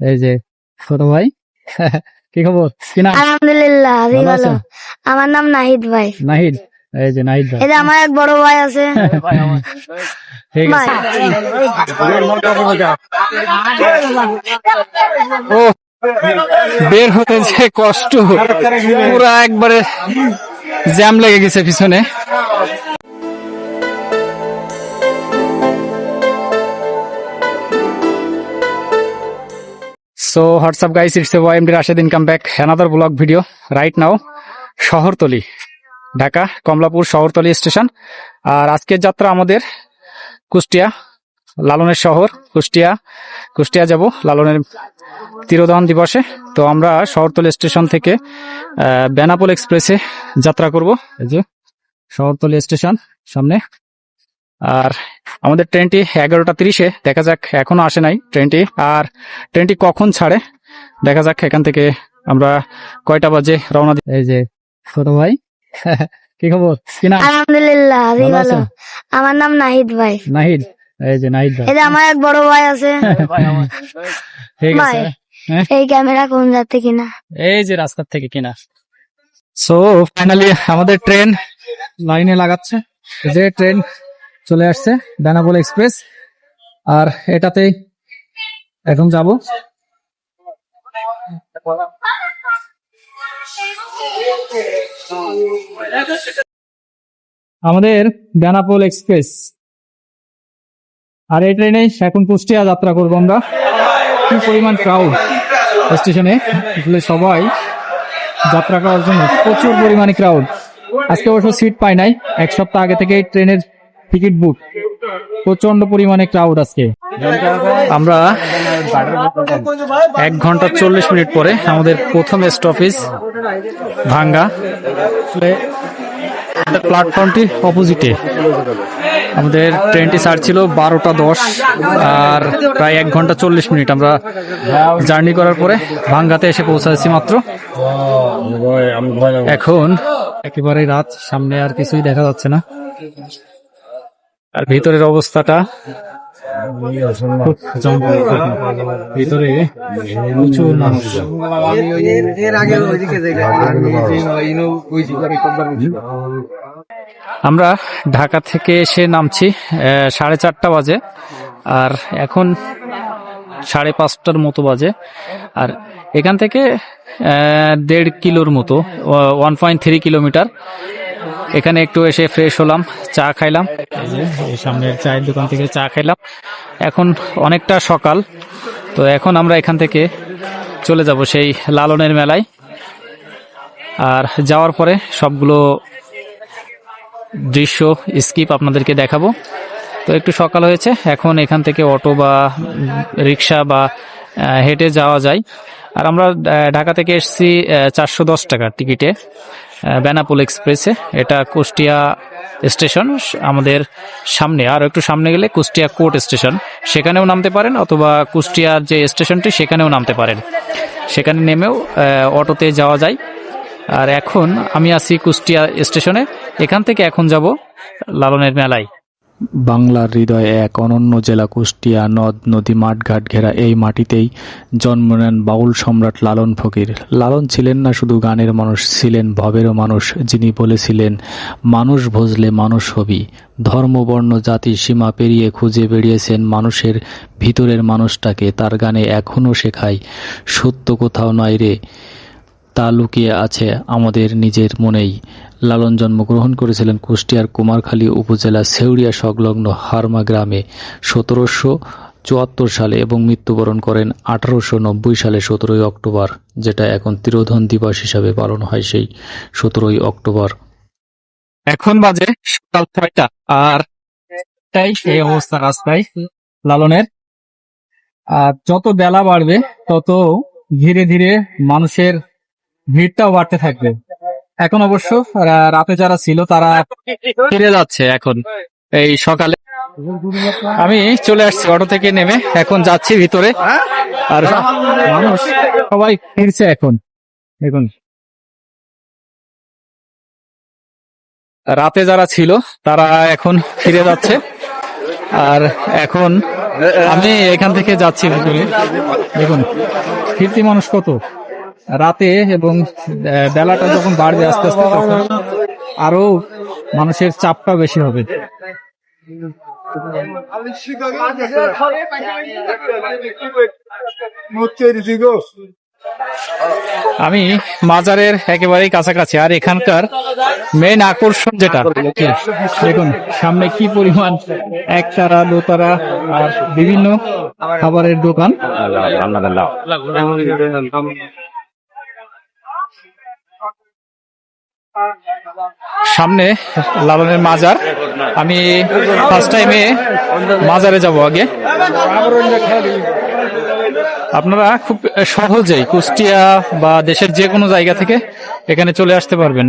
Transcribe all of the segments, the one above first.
এই যে ছোট ভাই কি খবর? কি নাম? আলহামদুলিল্লাহ আমি ভালো ভালো। আমার নাম নাহিদ ভাই। নাহিদ এই যে নাহিদ ভাই। এই যে আমার এক বড় ভাই আছে। ঠিক আছে। ও বের হতে যে কষ্ট। পুরা একবারে জ্যাম লেগে গেছে পিছনে। So WhatsApp it's Y M D Rashed income back another blog video right now শহরতলি Dhaka Kamalapur শহরতলি স্টেশন আর আজকের যাত্রা আমাদের কুষ্টিয়া, লালনের শহর, কুষ্টিয়া কুষ্টিয়া যাব, লালনের তিরোদহন দিবসে। তো আমরা শহরতলি স্টেশন থেকে বেনাপোল এক্সপ্রেসে যাত্রা করব। এই যে শহরতলি স্টেশন, সামনে। আর আমাদের ট্রেনটি এগারোটা তিরিশে দেখা যাক এখনও আসে নাই ট্রেনটি আর ট্রেনটি কখন ছাড়ে দেখা যাক এখান থেকে আমরা কয়টা বাজে রওনা এই যে ছোট ভাই কি খবর? কি নাম? আলহামদুলিল্লাহ আমি ভালো আমার নাম নাহিদ ভাই। নাহিদ এই যে নাহিদ ভাই। এই যে আমার এক বড় ভাই আছে। ঠিক আছে। হ্যাঁ? এই ক্যামেরা কোন যাচ্ছে কিনা? এই যে রাস্তার থেকে কিনা। সো ফাইনালি আমাদের ট্রেন লাইনে লাগাচ্ছে। যে ট্রেন চলে আসছে বেনাপোল এক্সপ্রেস। আর এটাতেই এখন যাব। আমাদের বেনাপোল এক্সপ্রেস। আর এই ট্রেনে এখন কুষ্টিয়া যাত্রা করব আমরা। কি পরিমাণ ক্রাউড স্টেশনে আসলে সবাই যাত্রা করার জন্য প্রচুর পরিমাণে ক্রাউড আজকে অবশ্য সিট পাই নাই। এক সপ্তাহ আগে থেকে ট্রেনের টিকিট বুক। প্রচণ্ড পরিমাণে ক্রাউড আজকে। আমরা এক ঘণ্টা চল্লিশ মিনিট পরে আমাদের প্রথম স্টপেজ ভাঙ্গা। প্ল্যাটফর্মটি অপোজিটে আমাদের ট্রেনটি ছাড় ছিল বারোটা দশ আর প্রায় এক ঘণ্টা চল্লিশ মিনিট আমরা জার্নি করার পরে ভাঙ্গাতে এসে পৌঁছাচ্ছি মাত্র। এখন একেবারে রাত, সামনে আর কিছুই দেখা যাচ্ছে না। আর ভিতরের অবস্থাটা? ভিতরে প্রচুর মানুষ। আমরা ঢাকা থেকে এসে নামছি সাড়ে চারটা বাজে আর এখন সাড়ে পাঁচটার মতো বাজে। আর এখান থেকে দেড় কিলোর মতো ওয়ান পয়েন্ট থ্রি কিলোমিটার এখানে একটু এসে ফ্রেশ হলাম চা খাইলাম। এই সামনের চায়ের দোকান থেকে চা খাইলাম। এখন অনেকটা সকাল তো এখন আমরা এখান থেকে চলে যাব সেই লালনের মেলায়। আর যাওয়ার পরে সবগুলো দৃশ্য স্কিপ আপনাদেরকে দেখাবো। তো একটু সকাল হয়েছে এখন এখান থেকে অটো বা রিক্সা বা হেঁটে যাওয়া যায়। আর আমরা ঢাকা থেকে এসেছি চারশো দশ টাকার টিকিটে বেনাপোল এক্সপ্রেসে। এটা কুষ্টিয়া স্টেশন, আমাদের সামনে। আর একটু সামনে গেলে কুষ্টিয়া কোর্ট স্টেশন। সেখানেও নামতে পারেন, অথবা কুষ্টিয়ার যে স্টেশনটি, সেখানেও নামতে পারেন। সেখানে নেমেও অটোতে যাওয়া যায়। আর এখন আমি আছি কুষ্টিয়া স্টেশনে। এখান থেকে এখন যাব লালনের মেলায়। বাংলার হৃদয়ে এক অনন্য জেলা কুষ্টিয়া নদ, নদী, মাঠঘাট ঘেরা এই মাটিতেই জন্ম নেন বাউল সম্রাট লালন ফকির। লালন ছিলেন না শুধু গানের মানুষ, ছিলেন ভবেরও মানুষ, যিনি বলেছিলেন, মানুষ ভজলে মানুষ হবি। ধর্ম, বর্ণ, জাতি সীমা পেরিয়ে খুঁজে বেরিয়েছেন মানুষের ভিতরের মানুষটাকে, তার গানে এখনও শেখায়, সত্য কোথাও নয় রে, তা লুকিয়ে আছে আমাদের নিজের মনেই। লালন জন্মগ্রহণ করেছিলেন কুষ্টিয়ার কুমারখালী উপজেলা সেউরিয়া সংলগ্ন হারমা গ্রামে। সতেরোশো চুয়াত্তর সালে এবং মৃত্যুবরণ করেন আঠারোশো নব্বই সালে সতেরোই অক্টোবর, যেটা এখন তিরোধন দিবস হিসাবে পালন হয় সেই সতেরোই অক্টোবর। এখন বাজে সকাল ছয়টা আর তাই এই অবস্থা রাস্তায় লালনের। আর যত বেলা বাড়বে, তত ধীরে ধীরে মানুষের ভিড়টাও বাড়তে থাকবে। এখন অবশ্য রাতে যারা ছিল তারা ফিরে যাচ্ছে এখন। এই সকালে আমি চলে আসছি, অটো থেকে নেমে। এখন যাচ্ছি ভিতরে। আর মানুষ সবাই ফিরছে এখন। দেখুন। রাতে যারা ছিল, তারা এখন ফিরে যাচ্ছে। আর এখন আমি এখান থেকে যাচ্ছি দেখুন ফিরতি মানুষ কত। রাতে এবং বেলাটা যখন বাড়বে আস্তে আস্তে তখন আরও মানুষের চাপটা বেশি হবে। আমি মাজারের একেবারেই কাছাকাছি, আর এখানকার মেন আকর্ষণ যেটা, দেখুন, সামনে কি পরিমাণ একতারা, দোতারা, আর বিভিন্ন খাবারের দোকান। সামনে লালনের মাজার। আমি ফার্স্ট টাইমে মাজারে যাব আগে। আপনারা খুব সহজেই কুষ্টিয়া বা দেশের যে কোনো জায়গা থেকে এখানে চলে আসতে পারবেন।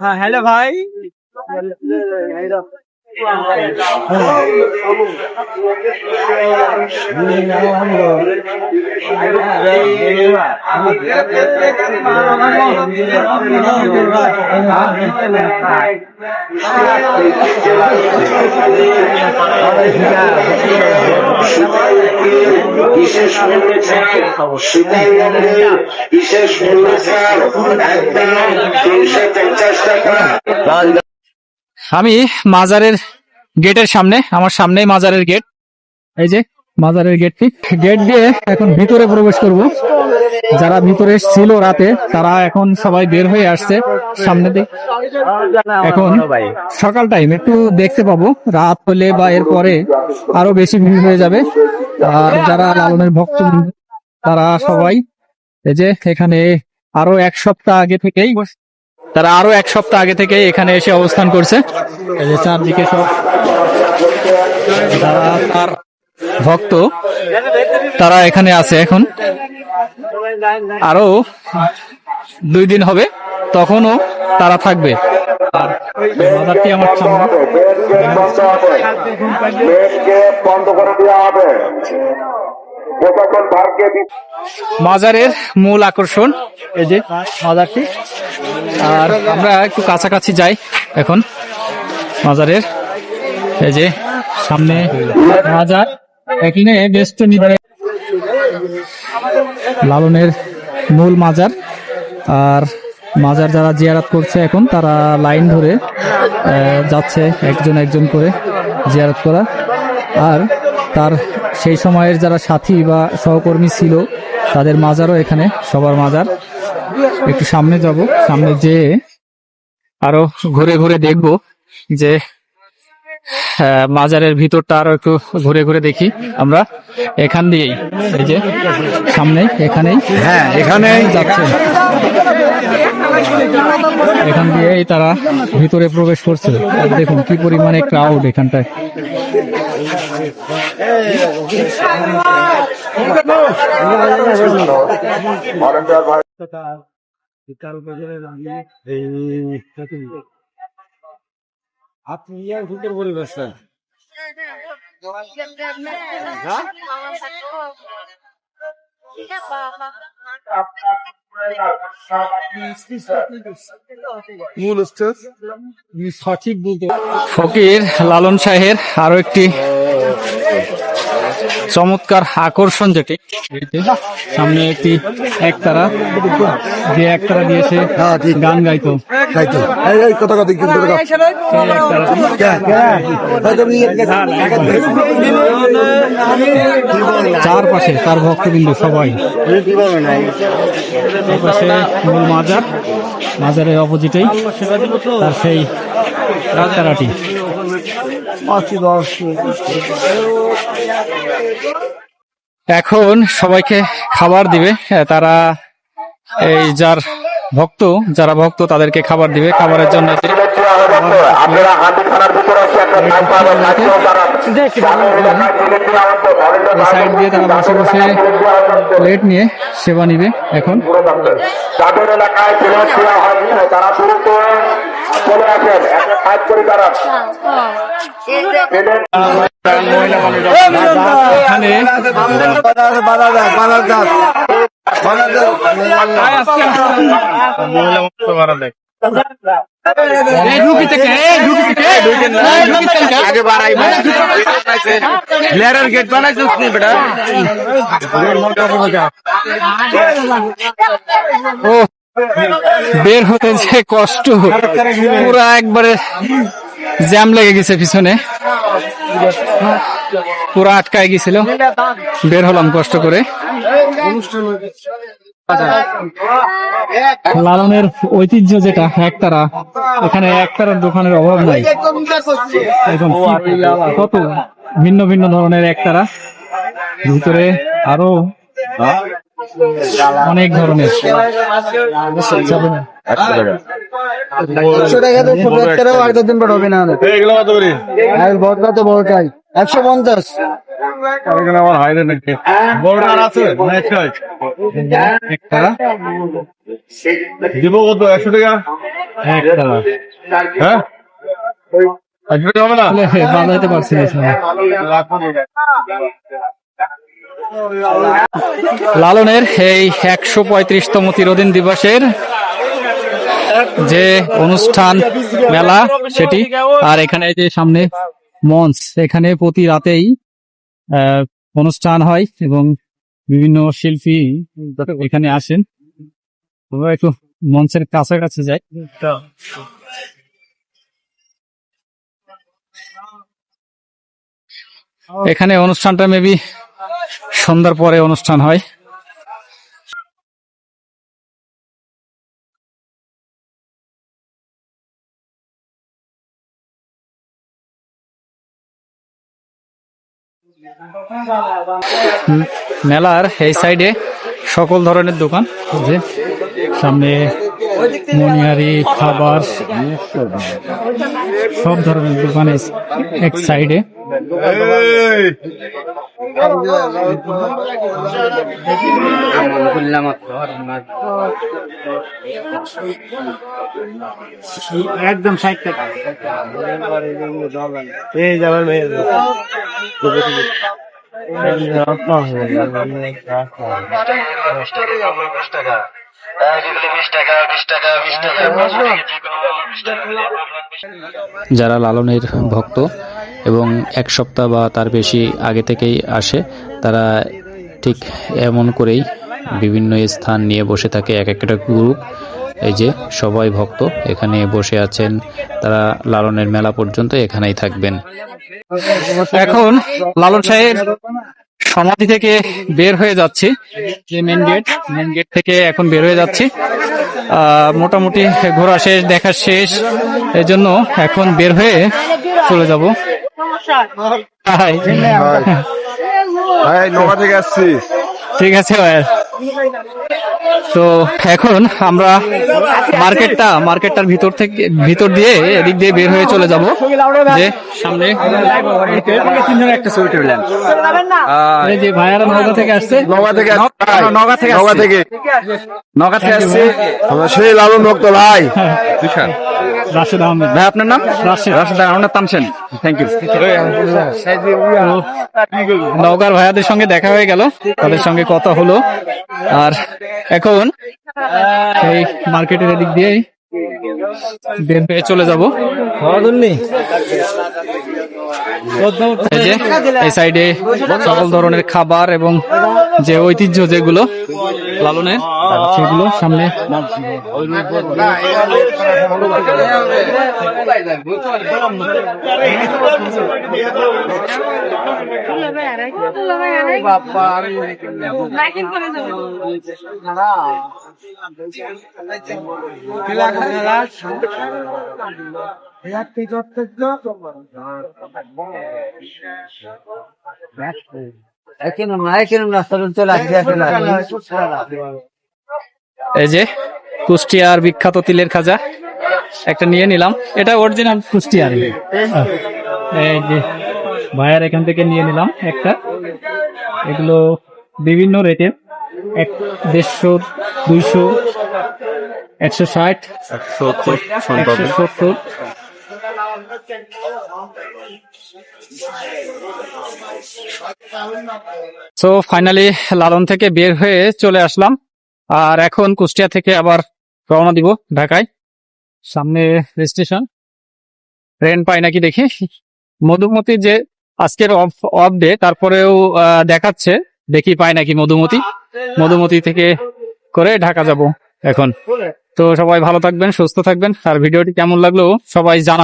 হ্যাঁ হ্যালো ভাই। বিশেষ করেছে বিশেষ করেছে একদম তিনশো পঞ্চাশ টাকা আমি মাজারের গেটের সামনে, আমার সামনেই মাজারের গেট। এই যে মাজারের গেটটি। গেট দিয়ে এখন ভিতরে প্রবেশ করব। যারা ভিতরে ছিল রাতে, তারা এখন সবাই বের হয়ে আসছে সামনে এখন সকাল টাইম একটু দেখতে পাবো। রাত হলে বা এরপরে আরও বেশি ভিড় হয়ে যাবে। আর যারা লালনের ভক্ত, তারা সবাই এই যে এখানে আরও এক সপ্তাহ আগে থেকেই তারা আরও এক সপ্তাহ আগে থেকে এখানে এসে অবস্থান করছে। ভক্ত, তারা এখানে আছে এখন। আরও দুই দিন হবে, তখনও তারা থাকবে। আর মাজারের মূল আকর্ষণ, এই যে মাজারটি। আর আমরা একটু কাছাকাছি যাই এখন মাজারের। এই যে সামনে মাজার, এখানে বেস্ট নিবে লালনের মূল মাজার। আর মাজার যারা জিয়ারাত করছে এখন, তারা লাইন ধরে যাচ্ছে একজন একজন করে জিয়ারাত করা। আর তার সেই সময়ের যারা সাথী বা সহকর্মী ছিল, তাদের মাজারও এখানে, সবার মাজার। একটু সামনে যাব, সামনে যেয়ে আরও ঘুরে ঘুরে দেখব যে মাজারের ভিতরটা আরও একটু ঘুরে ঘুরে দেখি আমরা এখান দিয়েই এই যে সামনে এখানেই হ্যাঁ এখানেই যাচ্ছে এখান দিয়েই তারা ভিতরে প্রবেশ করছে দেখুন কি পরিমাণে ক্রাউড এখানটায় আপনি ইয়ার ভুলতে বলে সঠিক বলতে ফকির লালন শাহের আরও একটি চমৎকার আকর্ষণ যেটি। সামনে একটি একতারা যে একতারা দিয়েছে গান গাইতো। তাইতো এই এই কথা কথা কিন্তু কথা সেই একতারাটি চারপাশে তার ভক্তবিন্দু সবাই। এই পাশে মূল মাজার মাজারের অপোজিটেই তার সেই রাস্তারাটি এখন সবাইকে খাবার দিবে। তারা এই যার ভক্ত, যারা ভক্ত তাদেরকে খাবার দিবে। খাবারের জন্য সাইড দিয়ে তারা প্লেট নিয়ে সেবা নিবে এখন। এলাকায় তারা দ্রুত চলে আসেন, একটা কাজ করে তারা এখানে বানা যায় বানা যায় বানা যায় প্লেয়ারের গেট বানাইছিস নি বেটা ও বের হতে যে কষ্ট, পুরা একবারে জ্যাম লেগে গেছে পিছনে। পুরা আটকায় গেছিল। বের হলাম কষ্ট করে। লালনের ঐতিহ্য যেটা, একতারা, এখানে একতারার দোকানের অভাব নাই। একদম কত ভিন্ন ভিন্ন ধরনের একতারা। ভিতরে আরও অনেক ধরনের। একশো টাকা তো দিন হবে না এইগুলো কত বড়টা তো বড়টাই একশো পঞ্চাশ। এখানে আমার হাইরে নাকি? আছে? দিব কত? একশো টাকা? একতারা হ্যাঁ? একশো টাকা হবে না? বাজাইতে পারছি। লালনের এই একশো পঁয়ত্রিশতম চিরদিন দিবসের যে অনুষ্ঠান মেলা সেটি। আর এখানে যে সামনে মঞ্চ, এখানে প্রতি রাতেই অনুষ্ঠান হয় এবং বিভিন্ন শিল্পী এখানে আসেন। একটু মঞ্চের কাছাকাছি যাই। এখানে অনুষ্ঠানটা মেবি সন্ধ্যার পরে অনুষ্ঠান হয়। মেলার এই সাইডে সকল ধরনের দোকান যে সামনে মনিহারি খাবার, সব ধরনের দোকান এক সাইডে। একদম ষাট টাকা এই যাবার মেয়ে যারা লালনের ভক্ত এবং এক সপ্তাহ বা তার বেশি আগে থেকেই আসে, তারা ঠিক এমন করেই বিভিন্ন স্থান নিয়ে বসে থাকে, এক একটা গ্রুপ। এই যে সবাই ভক্ত, এখানে বসে আছেন, তারা লালনের মেলা পর্যন্ত এখানেই থাকবেন। এখন লালন সাহেব সমাধি থেকে বের হয়ে যাচ্ছি যে মেন গেট মেন গেট থেকে এখন বের হয়ে যাচ্ছি। মোটামুটি ঘোরা শেষ দেখা শেষ এই জন্য এখন বের হয়ে চলে যাব। ঠিক আছে ভাইয়া তো এখন আমরা মার্কেটটা মার্কেটটার ভিতর থেকে ভিতর দিয়ে এদিক দিয়ে বের হয়ে চলে যাব। যে সামনে একটা ছবি তুললাম এই যে ভাইয়ারা নৌকা থেকে আসছে। নৌকা থেকে। নওগাঁ থেকে আসছি। থেকে। নৌকা থেকে আসছে। আমরা সেই লালন ভক্ত ভাই। রাশেদ আহমেদ। ভাই আপনার নাম? রাশেদ। রাশেদ নাম তামসেন থ্যাংক ইউ নওগাঁর ভাইয়াদের সঙ্গে দেখা হয়ে গেল। তাদের সঙ্গে কথা হলো। আর এখন এই মার্কেটের এদিক দিয়ে বের হয়ে চলে যাব। এই যে এই সাইডে সকল ধরনের খাবার এবং যে ঐতিহ্য যেগুলো লালনের সেগুলো সামনে। এই যে কুষ্টিয়ার বিখ্যাত তিলের খাজা। একটা নিয়ে নিলাম। এটা অরিজিনাল কুষ্টিয়ার এই যে ভাইয়ার এখান থেকে নিয়ে নিলাম একটা। এগুলো বিভিন্ন রেটের এক দেড়শো দুইশো একশো ষাট একশো সত্তর। তো ফাইনালি লালন থেকে বের হয়ে চলে আসলাম। আর এখন কুষ্টিয়া থেকে আবার রওনা দিব ঢাকায়। সামনে স্টেশন ট্রেন পাই নাকি দেখি। মধুমতি যে আজকের অফ অফ ডে তারপরেও দেখাচ্ছে। দেখি পাই নাকি মধুমতি। মধুমতি থেকে করে ঢাকা যাব এখন। তো সবাই ভালো থাকবেন, সুস্থ থাকবেন। আর ভিডিওটি কেমন লাগল সবাই জানাবেন।